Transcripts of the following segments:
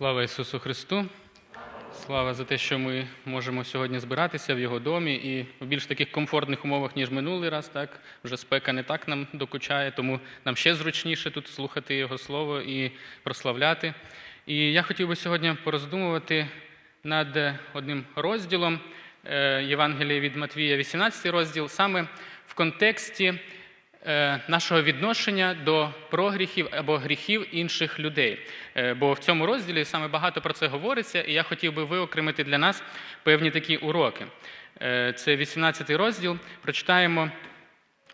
Слава Ісусу Христу! Слава за те, що ми можемо сьогодні збиратися в Його домі і в більш таких комфортних умовах, ніж минулий раз. Так вже спека не так нам докучає, тому нам ще зручніше тут слухати Його слово і прославляти. І я хотів би сьогодні пороздумувати над одним розділом е, Євангелія від Матвія, 18 розділ, саме в контексті нашого відношення до прогріхів або гріхів інших людей. Е, Бо в цьому розділі саме багато про це говориться, і я хотів би виокремити для нас певні такі уроки. Е, Це 18 розділ. Прочитаємо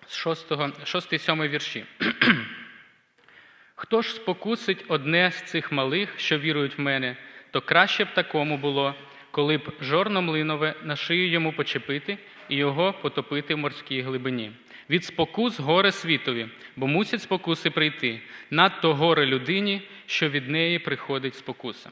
з 6-7 вірші. Хто ж спокусить одне з цих малих, що вірують в мене, то краще б такому було, коли б жорно млинове на шию йому почепити і його потопити в морській глибині. Від спокус горе світові, бо мусять спокуси прийти. Надто горе людині, що від неї приходить спокуса.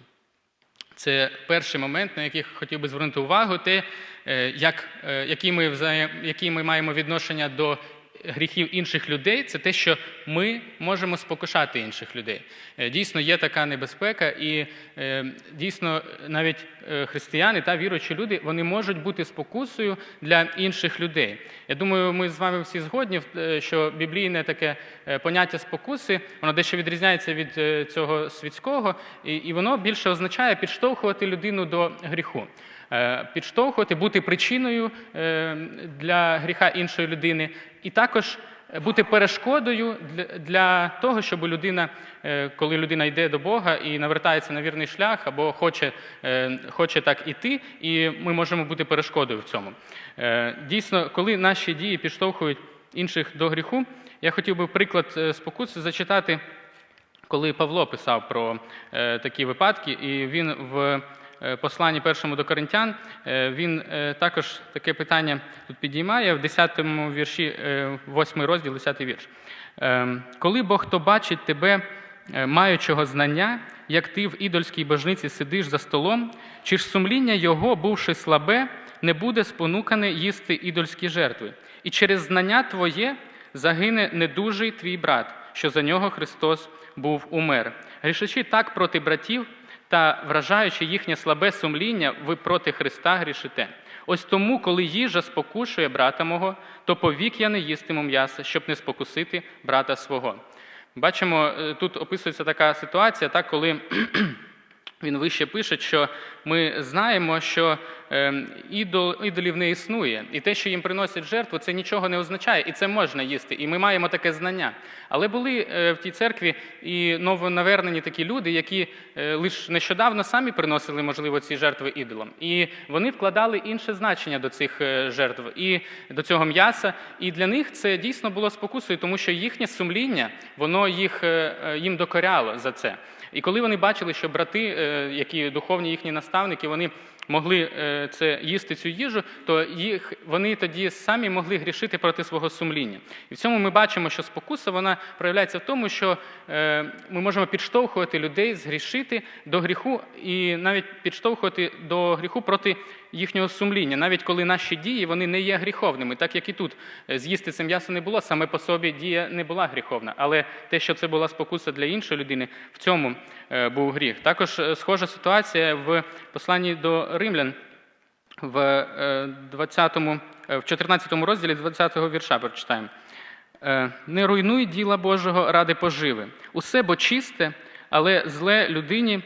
Це перший момент, на який хотів би звернути увагу, те, е, як, е, які, ми взаєм, які ми маємо відношення до гріхів інших людей, це те, що ми можемо спокушати інших людей. Е, Дійсно, є така небезпека, і е, дійсно навіть е, християни та віруючі люди вони можуть бути спокусою для інших людей. Я думаю, ми з вами всі згодні, що біблійне таке поняття спокуси, воно дещо відрізняється від цього світського, і, воно більше означає підштовхувати людину до гріху. Підштовхувати, бути причиною для гріха іншої людини, і також бути перешкодою для, того, щоб людина, е, коли людина йде до Бога і навертається на вірний шлях, або хоче, е, хоче так іти, і ми можемо бути перешкодою в цьому. Е, Дійсно, коли наші дії підштовхують інших до гріху, я хотів би приклад е, спокуси зачитати коли Павло писав про е, такі випадки, і він в е, посланні першому до Коринтян, е, він е, також таке питання тут підіймає в 10 вірші, е, 8 розділ, 10 вірш. Е, коли Бог хто бачить тебе, е, маючого знання, як ти в ідольській божниці сидиш за столом, чи ж сумління його, бувши слабе, не буде спонукане їсти ідольські жертви, і через знання твоє загине недужий твій брат, що за нього Христос був умер. Грішачи так проти братів та вражаючи їхнє слабе сумління, ви проти Христа грішите. Ось тому, коли їжа спокушує брата мого, то повік я не їстиму м'яса, щоб не спокусити брата свого. Бачимо, е, тут описується така ситуація, так, коли він вище пише, що ми знаємо, що ідол, ідолів не існує, і те, що їм приносять жертву, це нічого не означає, і це можна їсти. І ми маємо таке знання. Але були е, в тій церкві і новонавернені такі люди, які е, лише нещодавно самі приносили, можливо, ці жертви ідолам. І вони вкладали інше значення до цих е, жертв і до цього м'яса. І для них це дійсно було спокусою, тому що їхнє сумління, воно їх, їм докоряло за це. І коли вони бачили, що брати, які духовні їхні наставники, вони могли е, це їсти цю їжу, то їх вони тоді самі могли грішити проти свого сумління. І в цьому ми бачимо, що спокуса вона проявляється в тому, що е, ми можемо підштовхувати людей згрішити до гріху і навіть підштовхувати до гріху проти їхнього сумління, навіть коли наші дії вони не є гріховними, так як і тут Е, з'їсти це м'ясо не було, саме по собі дія не була гріховна, але те, що це була спокуса для іншої людини, в цьому був гріх. Також е, схожа ситуація в посланні до римлян в е, 20, е, в 14 розділі 20 го вірша прочитаємо. Е, Не руйнуй діла Божого ради поживи. Усе бо чисте, але зле людині,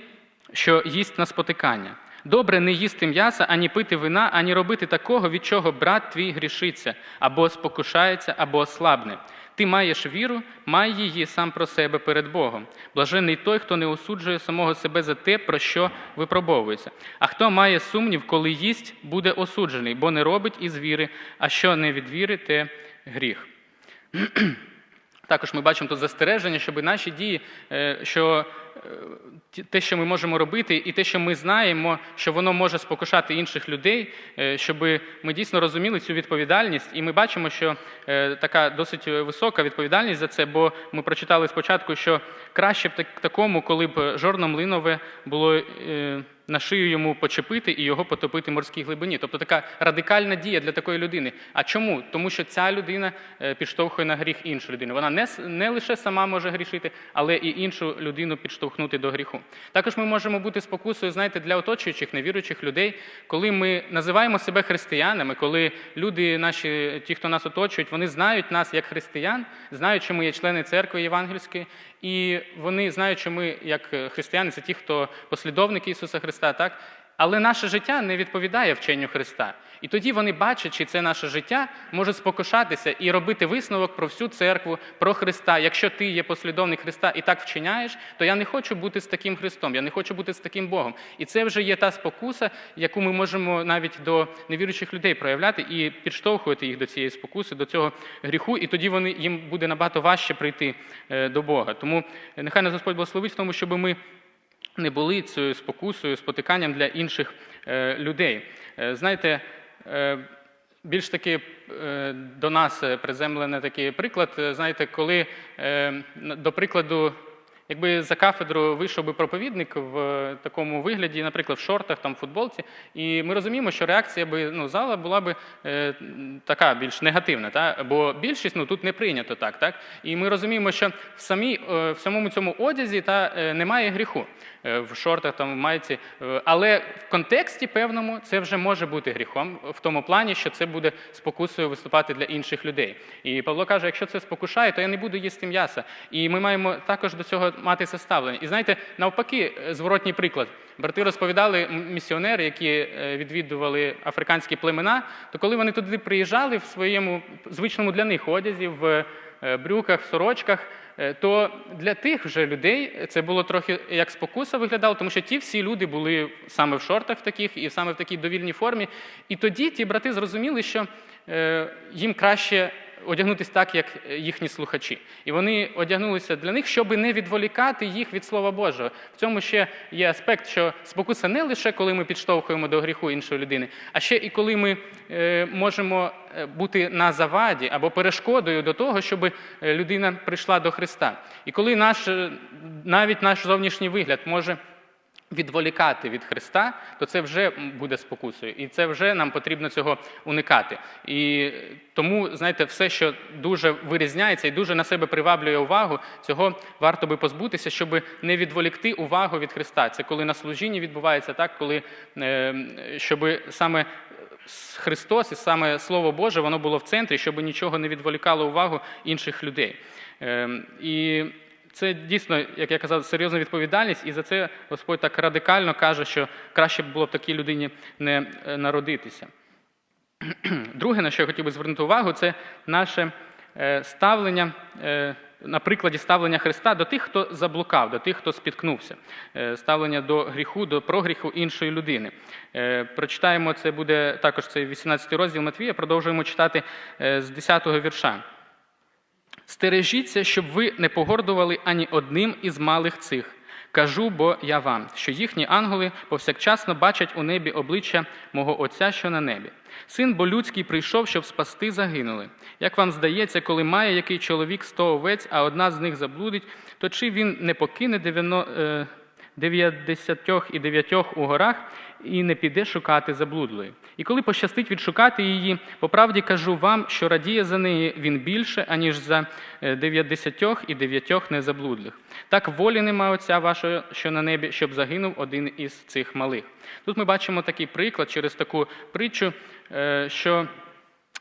що їсть на спотикання. Добре не їсти м'яса, ані пити вина, ані робити такого, від чого брат твій грішиться, або спокушається, або ослабне. Ти маєш віру, май її сам про себе перед Богом. Блажений той, хто не осуджує самого себе за те, про що випробовується. А хто має сумнів, коли їсть, буде осуджений, бо не робить із віри, а що не від віри, те гріх. Також ми бачимо тут застереження, щоб наші дії, е, що те, що ми можемо робити, і те, що ми знаємо, що воно може спокушати інших людей, е, щоб ми дійсно розуміли цю відповідальність. І ми бачимо, що е, така досить висока відповідальність за це, бо ми прочитали спочатку, що краще б такому, коли б жорно млинове було е, на шию йому почепити і його потопити в морській глибині. Тобто така радикальна дія для такої людини. А чому? Тому що ця людина підштовхує на гріх іншу людину. Вона не лише сама може грішити, але і іншу людину підштовхує. Підштовхнути до гріху. Також ми можемо бути спокусою, знаєте, для оточуючих невіруючих людей, коли ми називаємо себе християнами, коли люди, наші, ті, хто нас оточують, вони знають нас як християн, знають, що ми є члени церкви євангельської, і вони знають, що ми, як християни, це ті, хто послідовники Ісуса Христа, так? Але наше життя не відповідає вченню Христа. І тоді вони, бачачи це наше життя, можуть спокушатися і робити висновок про всю церкву, про Христа. Якщо ти є послідовник Христа і так вчиняєш, то я не хочу бути з таким Христом, я не хочу бути з таким Богом. І це вже є та спокуса, яку ми можемо навіть до невіруючих людей проявляти і підштовхувати їх до цієї спокуси, до цього гріху, і тоді вони їм буде набагато важче прийти е, до Бога. Тому е, нехай нас Господь благословить в тому, щоб ми не були цією спокусою, спотиканням для інших е, людей. Е, знаєте, е, більш таки до нас приземлений такий приклад. Знаєте, коли, до прикладу, якби за кафедру вийшов би проповідник в такому вигляді, наприклад, в шортах, там, в футболці, і ми розуміємо, що реакція би, ну, зала була би е, така більш негативна, та? бо більшість ну, тут не прийнято так, так. І ми розуміємо, що в, самій, е, в самому цьому одязі та, е, немає гріху в шортах, там, в майці, Е, але в контексті певному це вже може бути гріхом, в тому плані, що це буде спокусою виступати для інших людей. І Павло каже, якщо це спокушає, то я не буду їсти м'яса. І ми маємо також до цього мати це ставлення. І знаєте, навпаки, е, зворотній приклад. Брати розповідали місіонери, які е, відвідували африканські племена, то коли вони туди приїжджали в своєму звичному для них одязі, в е, брюках, в сорочках, е, то для тих вже людей це було трохи як спокуса виглядало, тому що ті всі люди були саме в шортах таких і саме в такій довільній формі. І тоді ті брати зрозуміли, що е, їм краще одягнутися так, як їхні слухачі. І вони одягнулися для них, щоб не відволікати їх від Слова Божого. В цьому ще є аспект, що спокуса не лише коли ми підштовхуємо до гріху іншої людини, а ще і коли ми е, можемо е, бути на заваді або перешкодою до того, щоб е, людина прийшла до Христа. І коли наш, навіть наш зовнішній вигляд може відволікати від Христа, то це вже буде спокусою, і це вже нам потрібно цього уникати. І тому, знаєте, все, що дуже вирізняється і дуже на себе приваблює увагу, цього варто би позбутися, щоб не відволікти увагу від Христа. Це коли на служінні відбувається так, коли е, щоб саме Христос і саме Слово Боже, воно було в центрі, щоб нічого не відволікало увагу інших людей. Ем, І це дійсно, як я казав, серйозна відповідальність, і за це Господь так радикально каже, що краще б було б такій людині не е, народитися. Друге, на що я хотів би звернути увагу, це наше е, ставлення, е, на прикладі ставлення Христа до тих, хто заблукав, до тих, хто спіткнувся, ставлення до гріху, до прогріху іншої людини. Прочитаємо, це буде також цей 18 розділ Матвія, продовжуємо читати з 10-го вірша. Стережіться, щоб ви не погордували ані одним із малих цих. Кажу, бо я вам, що їхні ангели повсякчасно бачать у небі обличчя мого Отця, що на небі. Син бо людський прийшов, щоб спасти загинули. Як вам здається, коли має який чоловік сто овець, а одна з них заблудить, то чи він не покине дев'ятдесятьох і дев'ятьох у горах і не піде шукати заблудлої? І коли пощастить відшукати її, по правді кажу вам, що радіє за неї він більше, аніж за е, дев'ятдесятьох і дев'ятьох незаблудлих. Так волі нема Отця вашого, що на небі, щоб загинув один із цих малих. Тут ми бачимо такий приклад через таку притчу, е, що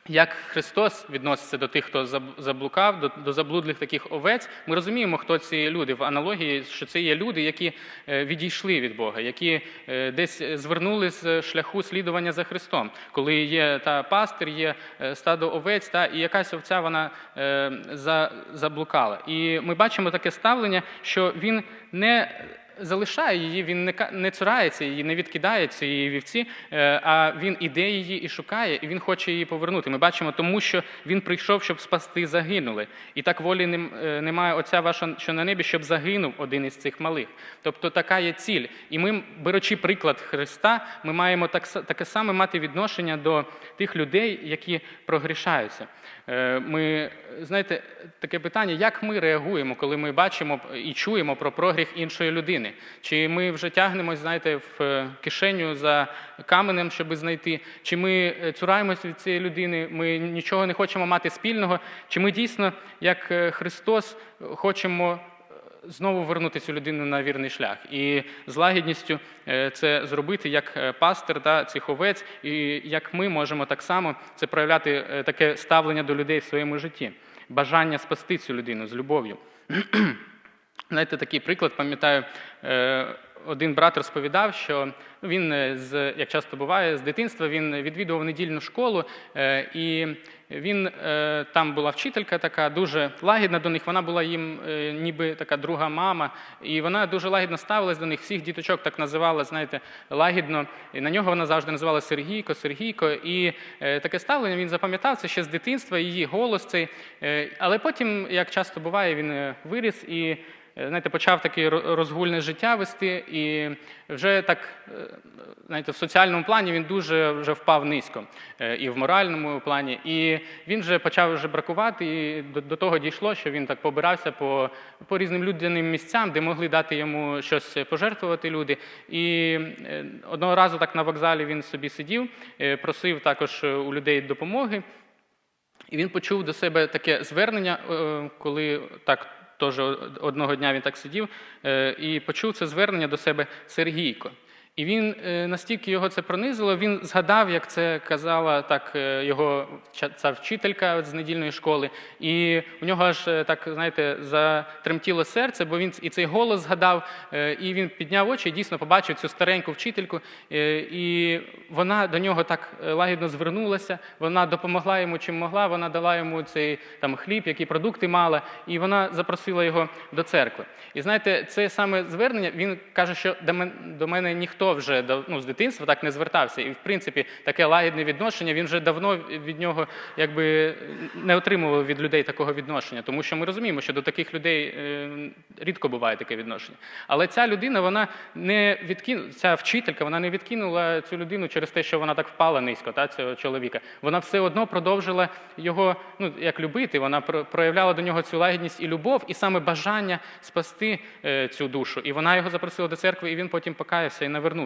як Христос відноситься до тих, хто заб- заблукав, до, до заблудлих таких овець, ми розуміємо, хто ці люди в аналогії, що це є люди, які е, відійшли від Бога, які е, десь звернули з шляху слідування за Христом, коли є та пастир, є е, стадо овець, та і якась овця вона за, заблукала. І ми бачимо таке ставлення, що він не залишає її, він не, не цурається її, не відкидає цієї вівці, е, а він іде її і шукає, і він хоче її повернути. Ми бачимо, тому що він прийшов, щоб спасти загинули. І так волі е, немає Отця вашого, що на небі, щоб загинув один із цих малих. Тобто така є ціль. І ми, беручи приклад Христа, ми маємо так, таке саме мати відношення до тих людей, які прогрішаються. Е, Ми, знаєте, таке питання, як ми реагуємо, коли ми бачимо і чуємо про прогріх іншої людини? Чи ми вже тягнемось, знаєте, в е, кишеню за каменем, щоб знайти? Чи ми е, цураємось від цієї людини, ми нічого не хочемо мати спільного? Чи ми дійсно, як Христос, хочемо знову вернути цю людину на вірний шлях. І з лагідністю е, це зробити як е, пастир та цих овець, і як ми можемо так само це проявляти е, таке ставлення до людей в своєму житті, бажання спасти цю людину з любов'ю. Знаєте, такий приклад, пам'ятаю, один брат розповідав, що він, е, з, як часто буває, з дитинства він відвідував недільну школу, е, і він е, там була вчителька така, дуже лагідна до них. Вона була їм ніби така друга мама, і вона дуже лагідно ставилась до них. Всіх діточок так називала, знаєте, лагідно. І на нього вона завжди називала Сергійко, Сергійко. І таке ставлення він запам'ятав це ще з дитинства, її голос цей. Але потім, як часто буває, він виріс і. Знаєте, почав таке розгульне життя вести, і вже так, знаєте, в соціальному плані він дуже вже впав низько, е, і в моральному плані. І він вже почав вже бракувати, і до, до того дійшло, що він так побирався по, по різним людяним місцям, де могли дати йому щось пожертвувати люди. І е, одного разу так на вокзалі він собі сидів, е, просив також у людей допомоги. І він почув до себе таке звернення, коли так теж одного дня він так сидів, і почув це звернення до себе Сергійко. І він е, настільки його це пронизило, він згадав, як це казала так е, його ця вчителька з недільної школи. І у нього аж е, так, знаєте, затремтіло серце, бо він і цей голос згадав, і він підняв очі і дійсно побачив цю стареньку вчительку. І вона до нього так лагідно звернулася, вона допомогла йому чим могла, вона дала йому цей там хліб, які продукти мала, і вона запросила його до церкви. І знаєте, це саме звернення, він каже, що до мене ніхто вже дав- ну, з дитинства так не звертався. І в принципі таке лагідне відношення, він вже давно від нього якби не отримував від людей такого відношення, тому що ми розуміємо, що до таких людей е, рідко буває таке відношення. Але ця людина, вона не відкинула, ця вчителька, вона не відкинула цю людину через те, що вона так впала низько, та, цього чоловіка. Вона все одно продовжила його, ну як любити, вона про- проявляла до нього цю лагідність і любов, і саме бажання спасти е, цю душу. І вона його запросила до церкви, і він потім покаявся і навернувся.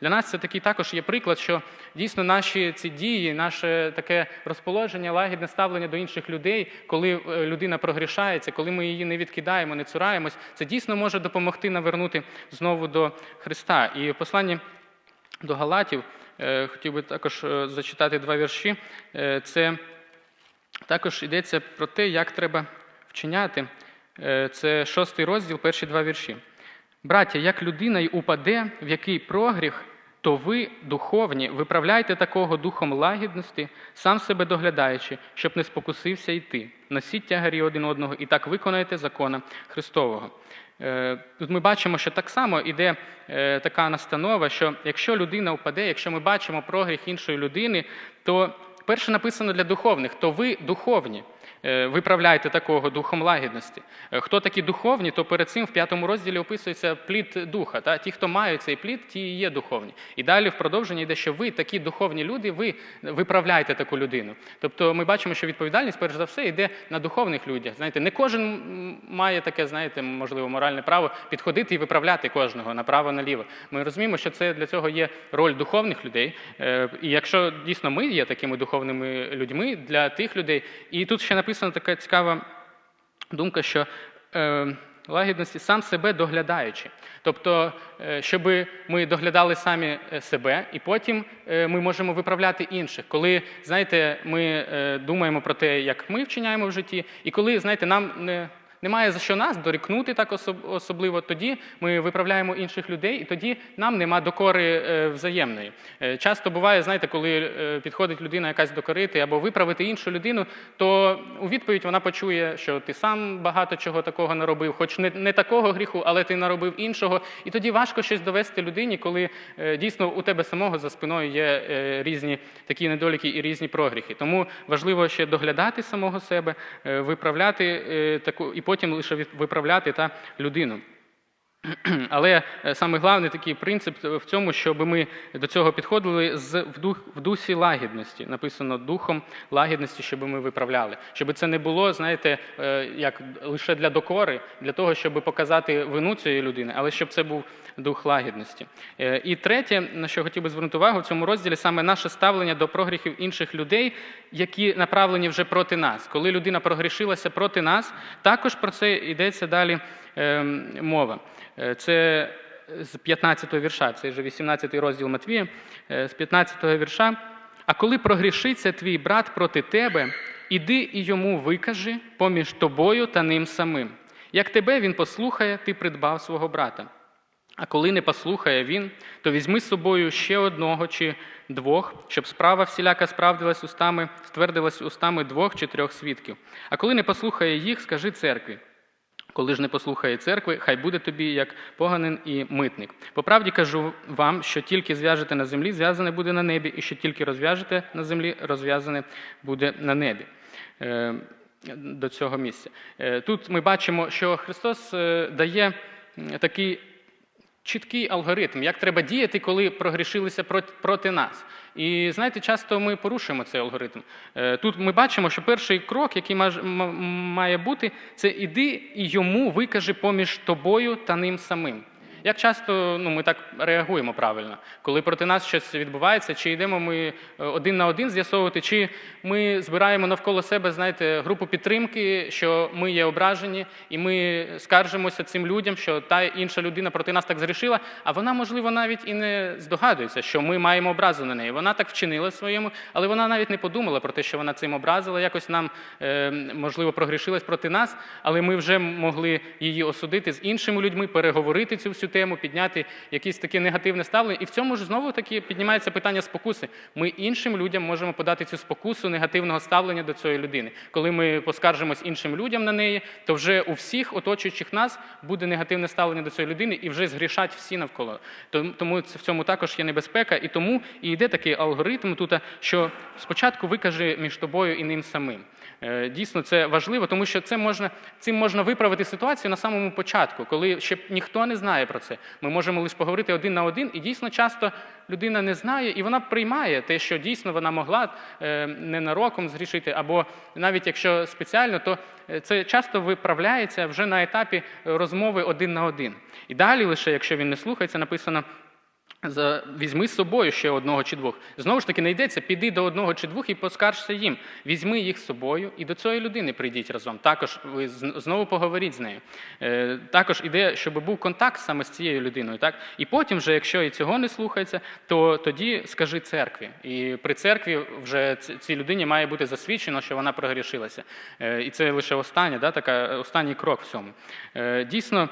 Для нас це такий також є приклад, що дійсно наші ці дії, наше таке розположення, лагідне ставлення до інших людей, коли е, людина прогрішається, коли ми її не відкидаємо, не цураємось, це дійсно може допомогти навернути знову до Христа. І в посланні до Галатів е, хотів би також е, зачитати два вірші. Це також йдеться про те, як треба вчиняти. Це шостий розділ, перші два вірші. Браття, як людина й упаде, в який прогріх, то ви, духовні, виправляйте такого духом лагідності, сам себе доглядаючи, щоб не спокусився йти. Носіть тягарі один одного і так виконаєте закона Христового. Е, Тут ми бачимо, що так само іде е, така настанова, що якщо людина впаде, якщо ми бачимо прогріх іншої людини, то перше написано для духовних, то ви духовні. Е, Виправляйте такого духом лагідності. Е, Хто такі духовні, то перед цим в п'ятому розділі описується плід духа. Та? Ті, хто мають цей плід, ті є духовні. І далі в продовженні йде, що ви такі духовні люди, ви виправляєте таку людину. Тобто ми бачимо, що відповідальність, перш за все, йде на духовних людях. Знаєте, не кожен має таке, знаєте, можливо, моральне право підходити і виправляти кожного направо наліво. Ми розуміємо, що це для цього є роль духовних людей. Е, І якщо дійсно ми є такими духовними людьми для тих людей, і тут ще написана така цікава думка, що е, лагідності сам себе доглядаючи. Тобто, е, щоб ми доглядали самі е, себе, і потім е, ми можемо виправляти інших. Коли, знаєте, ми думаємо про те, як ми вчиняємо в житті, і коли, знаєте, нам не. Немає за що нас дорікнути так особливо. Тоді ми виправляємо інших людей, і тоді нам нема докори е, взаємної. Е, Часто буває, знаєте, коли е, підходить людина якась докорити або виправити іншу людину, то у відповідь вона почує, що ти сам багато чого такого наробив, хоч не, не такого гріху, але ти наробив іншого. І тоді важко щось довести людині, коли дійсно у тебе самого за спиною є різні такі недоліки і різні прогріхи. Тому важливо ще доглядати самого себе, виправляти таку, і потім лише виправляти та людину. Але е, саме головний такий принцип в цьому, щоб ми до цього підходили з в, дух, в дусі лагідності. Написано духом лагідності, щоб ми виправляли. Щоб це не було, знаєте, е, як лише для докори, для того, щоб показати вину цієї людини, але щоб це був дух лагідності. Е, І третє, на що хотів би звернути увагу в цьому розділі, саме наше ставлення до прогріхів інших людей, які направлені вже проти нас. Коли людина прогрішилася проти нас, також про це йдеться далі мова. Е, Це з 15-го вірша, це вже 18-й розділ Матвія, е, з 15-го вірша. А коли прогрішиться твій брат проти тебе, іди і йому викажи поміж тобою та ним самим. Як тебе він послухає, ти придбав свого брата. А коли не послухає він, то візьми з собою ще одного чи двох, щоб справа всіляка справдилась устами, ствердилась устами двох чи трьох свідків. А коли не послухає їх, скажи церкві. Коли ж не послухає церкви, хай буде тобі як поганин і митник. По правді кажу вам, що тільки зв'яжете на землі, зв'язане буде на небі, і що тільки розв'яжете на землі, розв'язане буде на небі. Е, До цього місця. Е, Тут ми бачимо, що Христос е, дає такий чіткий алгоритм, як треба діяти, коли прогрішилися проти, нас. І знаєте, часто ми порушуємо цей алгоритм. Е, Тут ми бачимо, що перший крок, який має бути, це іди і йому викажи поміж тобою та ним самим. Як часто ну, ми так реагуємо правильно, коли проти нас щось відбувається, чи йдемо ми е, один на один з'ясовувати, чи ми збираємо навколо себе, знаєте, групу підтримки, що ми є ображені, і ми скаржимося цим людям, що та інша людина проти нас так зрішила, а вона, можливо, навіть і не здогадується, що ми маємо образу на неї. Вона так вчинила своєму, але вона навіть не подумала про те, що вона цим образила. Якось нам, е, можливо, прогрішилась проти нас, але ми вже могли її осудити з іншими людьми, переговорити цю всю тему, підняти якесь таке негативне ставлення. І в цьому ж знову таки піднімається питання спокуси. Ми іншим людям можемо подати цю спокусу негативного ставлення до цієї людини. Коли ми поскаржимось іншим людям на неї, то вже у всіх оточуючих нас буде негативне ставлення до цієї людини і вже згрішать всі навколо. Тому- це- в цьому також є небезпека, і тому і йде такий алгоритм тут, що спочатку викаже між тобою і ним самим. Е, Дійсно, це важливо, тому що це можна, цим можна виправити ситуацію на самому початку, коли ще ніхто не знає про це. Ми можемо лише поговорити один на один, і дійсно часто людина не знає, і вона приймає те, що дійсно вона могла е, ненароком зрішити, або навіть якщо спеціально, то е, це часто виправляється вже на етапі розмови один на один. І далі, лише якщо він не слухається, написано. Візьми з собою ще одного чи двох. Знову ж таки, не йдеться, піди до одного чи двох і поскаржся їм. Візьми їх з собою і до цієї людини прийдіть разом. Також ви знову поговоріть з нею. Е, також іде, щоб був контакт саме з цією людиною. Так? І потім, вже, якщо і цього не слухається, то тоді скажи церкві. І при церкві вже цій людині має бути засвідчено, що вона прогрішилася. Е, і це лише остання, да, така, останній крок в цьому. Е, дійсно,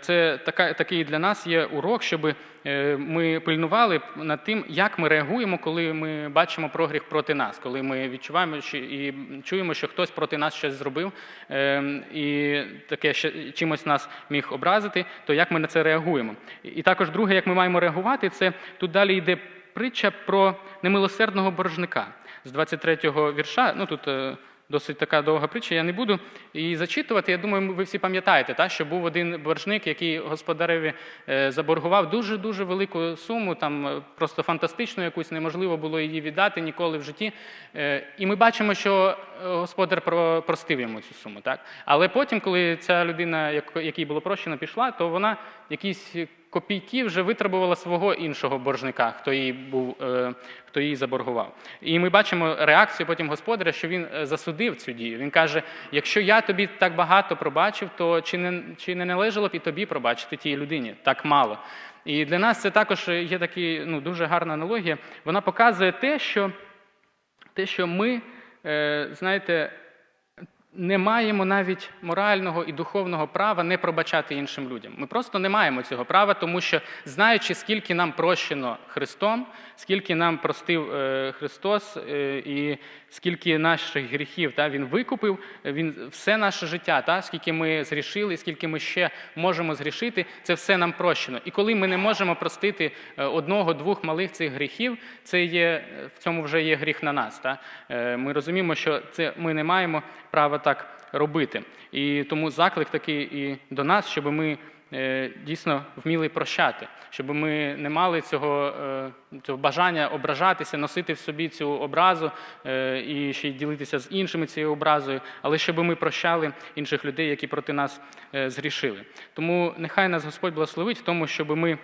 це така, такий для нас є урок, щоб е, ми пильнували над тим, як ми реагуємо, коли ми бачимо прогріх проти нас, коли ми відчуваємо і чуємо, що хтось проти нас щось зробив е, і таке ще чимось нас міг образити, то як ми на це реагуємо? І- І також друге, як ми маємо реагувати, це тут далі йде притча про немилосердного боржника з 23-го вірша. Ну тут е, досить така довга притча, я не буду її зачитувати. Я думаю, ви всі пам'ятаєте, та, що був один боржник, який господареві е, заборгував дуже-дуже велику суму, там е, просто фантастичну якусь, неможливо було її віддати ніколи в житті. Е, І ми бачимо, що господар про- простив йому цю суму. Так? Але потім, коли ця людина, якій було прощено, пішла, то вона якісь копійки вже витребувала свого іншого боржника, хто їй був, е, хто їй заборгував. І ми бачимо реакцію потім господаря, що він е, засудив цю дію. Він каже: якщо я тобі так багато пробачив, то чи не, чи не належало б і тобі пробачити тій людині так мало? І для нас це також є така ну, дуже гарна аналогія. Вона показує те, що, те, що ми, е, знаєте, не маємо навіть морального і духовного права не пробачати іншим людям. Ми просто не маємо цього права, тому що знаючи, скільки нам прощено Христом, скільки нам простив е, Христос, е, і скільки наших гріхів та, Він викупив, Він все наше життя, та, скільки ми зрішили, скільки ми ще можемо зрішити, це все нам прощено. І коли ми не можемо простити е, одного-двох малих цих гріхів, це є, в цьому вже є гріх на нас. Та? Е, Ми розуміємо, що це ми не маємо права так робити. І тому заклик такий і до нас, щоб ми е, дійсно вміли прощати, щоб ми не мали цього, е, цього бажання ображатися, носити в собі цю образу е, і ще й ділитися з іншими цією образою, але щоб ми прощали інших людей, які проти нас згрішили. Тому нехай нас Господь благословить в тому, щоб ми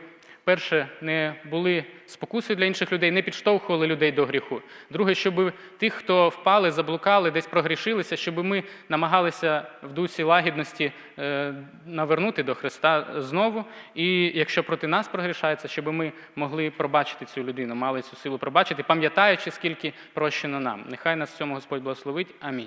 перше, не були спокусою для інших людей, не підштовхували людей до гріху. Друге, щоб тих, хто впали, заблукали, десь прогрішилися, щоб ми намагалися в дусі лагідності е, навернути до Христа знову. І якщо проти нас прогрішається, щоб ми могли пробачити цю людину, мали цю силу пробачити, пам'ятаючи, скільки прощено нам. Нехай нас в цьому Господь благословить. Амінь.